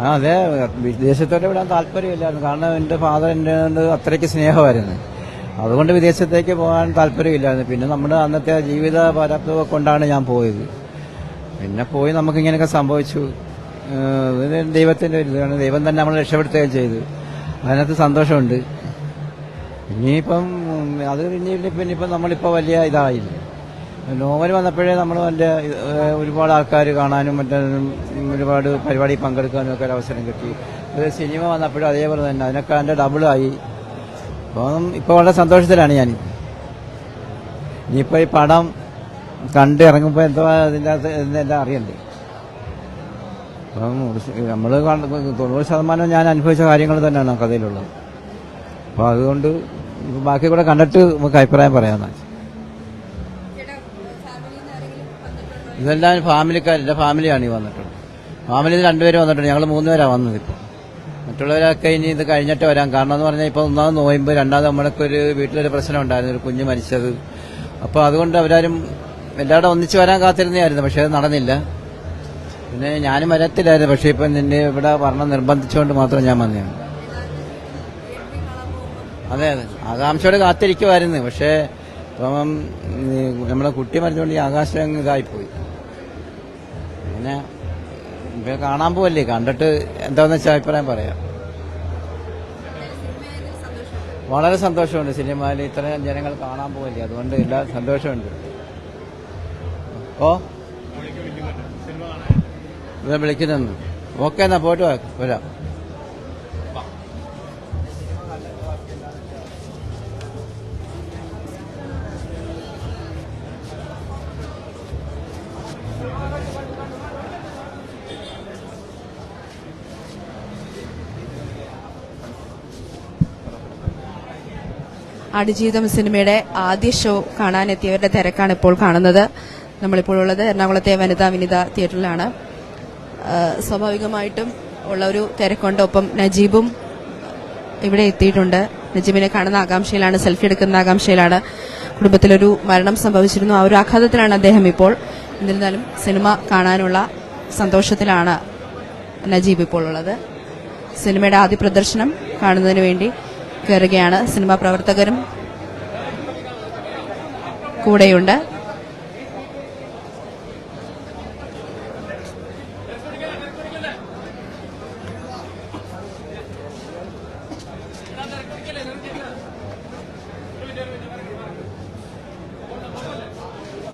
ആ അതെ. വിദേശത്തോട്ട് വിടാൻ താല്പര്യമില്ലായിരുന്നു. കാരണം എന്റെ ഫാദർ എന്റെ അത്രയ്ക്ക് സ്നേഹമായിരുന്നു. അതുകൊണ്ട് വിദേശത്തേക്ക് പോകാൻ താല്പര്യമില്ലായിരുന്നു. പിന്നെ നമ്മുടെ അന്നത്തെ ജീവിത പരാപ്തമൊക്കെ കൊണ്ടാണ് ഞാൻ പോയത്. പിന്നെ പോയി നമുക്ക് ഇങ്ങനെയൊക്കെ സംഭവിച്ചു ദൈവത്തിന്റെ ഒരു ഇതാണ്. ദൈവം തന്നെ നമ്മളെ രക്ഷപ്പെടുത്തുകയും ചെയ്തു. അതിനകത്ത് സന്തോഷമുണ്ട്. ഇനിയിപ്പം അത് കഴിഞ്ഞിട്ട് പിന്നെ ഇപ്പം നമ്മളിപ്പോൾ വലിയ ഇതായില്ല. നോവൽ വന്നപ്പോഴേ നമ്മൾ നല്ല ഒരുപാട് ആൾക്കാർ കാണാനും മറ്റും ഒരുപാട് പരിപാടി പങ്കെടുക്കാനും ഒക്കെ അവസരം കിട്ടി. അത് സിനിമ വന്നപ്പോഴും അതേപോലെ തന്നെ. അതിനൊക്കെ അതിന്റെ ഡബിളായി അപ്പം ഇപ്പോൾ വളരെ സന്തോഷത്തിലാണ് ഞാൻ ഇനിയിപ്പോൾ ഈ പടം കണ്ട് ഇറങ്ങുമ്പോൾ എന്തോ അതിന്റെ എല്ലാം അറിയണ്ടേ? അപ്പം നമ്മൾ തൊണ്ണൂറ് ശതമാനം ഞാൻ അനുഭവിച്ച കാര്യങ്ങൾ തന്നെയാണ് കഥയിലുള്ളത്. അപ്പോൾ അതുകൊണ്ട് ബാക്കി കൂടെ കണ്ടിട്ട് നമുക്ക് അഭിപ്രായം പറയാമെന്നാണ് ഇതെല്ലാം ഫാമിലിക്കാർ എന്റെ ഫാമിലിയാണ് ഈ വന്നിട്ടുള്ളത്. ഫാമിലിയിൽ രണ്ടുപേരും വന്നിട്ടുണ്ട്. ഞങ്ങൾ മൂന്നുപേരാണ് വന്നത് ഇപ്പോൾ മറ്റുള്ളവരൊക്കെ ഇനി ഇത് കഴിഞ്ഞിട്ട് വരാം. കാരണം എന്ന് പറഞ്ഞാൽ ഇപ്പോൾ ഒന്നാമത് നോയമ്പ് രണ്ടാമത് നമ്മളൊക്കെ ഒരു വീട്ടിലൊരു പ്രശ്നം ഉണ്ടായിരുന്നു. ഒരു കുഞ്ഞ് മരിച്ചത്. അപ്പോൾ അതുകൊണ്ട് അവരാരും എല്ലാവരും ഒന്നിച്ച് വരാൻ കാത്തിരുന്നതായിരുന്നു. പക്ഷേ അത് നടന്നില്ല. പിന്നെ ഞാനും വരത്തില്ലായിരുന്നു. പക്ഷേ ഇപ്പം നിന്നെ ഇവിടെ പറഞ്ഞ നിർബന്ധിച്ചുകൊണ്ട് മാത്രം ഞാൻ വന്നതാണ്. അതെ അതെ. ആകാംക്ഷയോടെ കാത്തിരിക്കുമായിരുന്നു പക്ഷേ ഇപ്പം ഈ നമ്മളെ കുട്ടി മരിച്ചുകൊണ്ട് ഈ ആകാശം അങ്ങ് ഇതായിപ്പോയി. പിന്നെ ഇപ്പം കാണാൻ പോവല്ലേ? കണ്ടിട്ട് എന്താണെന്ന് വെച്ചാൽ അഭിപ്രായം പറയാം. വളരെ സന്തോഷമുണ്ട് സിനിമയിൽ ഇത്രയും ജനങ്ങൾ കാണാൻ പോവല്ലേ? അതുകൊണ്ട് എല്ലാ സന്തോഷമുണ്ട്. ഓ വിളിക്കുന്നു ഓക്കെ എന്നാ പോയിട്ട് വരാം. ആടുജീവിതം സിനിമയുടെ ആദ്യ ഷോ കാണാനെത്തിയവരുടെ തിരക്കാണ് ഇപ്പോൾ കാണുന്നത്. നമ്മളിപ്പോൾ ഉള്ളത് എറണാകുളത്തെ വനിതാ വിനിത തിയേറ്ററിലാണ്. സ്വാഭാവികമായിട്ടും ഉള്ള ഒരു തിരക്കുണ്ട് ഒപ്പം നജീബും ഇവിടെ എത്തിയിട്ടുണ്ട്. നജീബിനെ കാണുന്ന ആകാംക്ഷയിലാണ് സെൽഫി എടുക്കുന്ന ആകാംക്ഷയിലാണ്. കുടുംബത്തിലൊരു മരണം സംഭവിച്ചിരുന്നു. ആ ഒരു ആഘാതത്തിലാണ് അദ്ദേഹം ഇപ്പോൾ. എന്നിരുന്നാലും സിനിമ കാണാനുള്ള സന്തോഷത്തിലാണ് നജീബ് ഇപ്പോൾ ഉള്ളത്. സിനിമയുടെ ആദ്യ പ്രദർശനം കാണുന്നതിന് വേണ്ടി കയറുകയാണ് സിനിമാ പ്രവർത്തകരും കൂടെയുണ്ട്.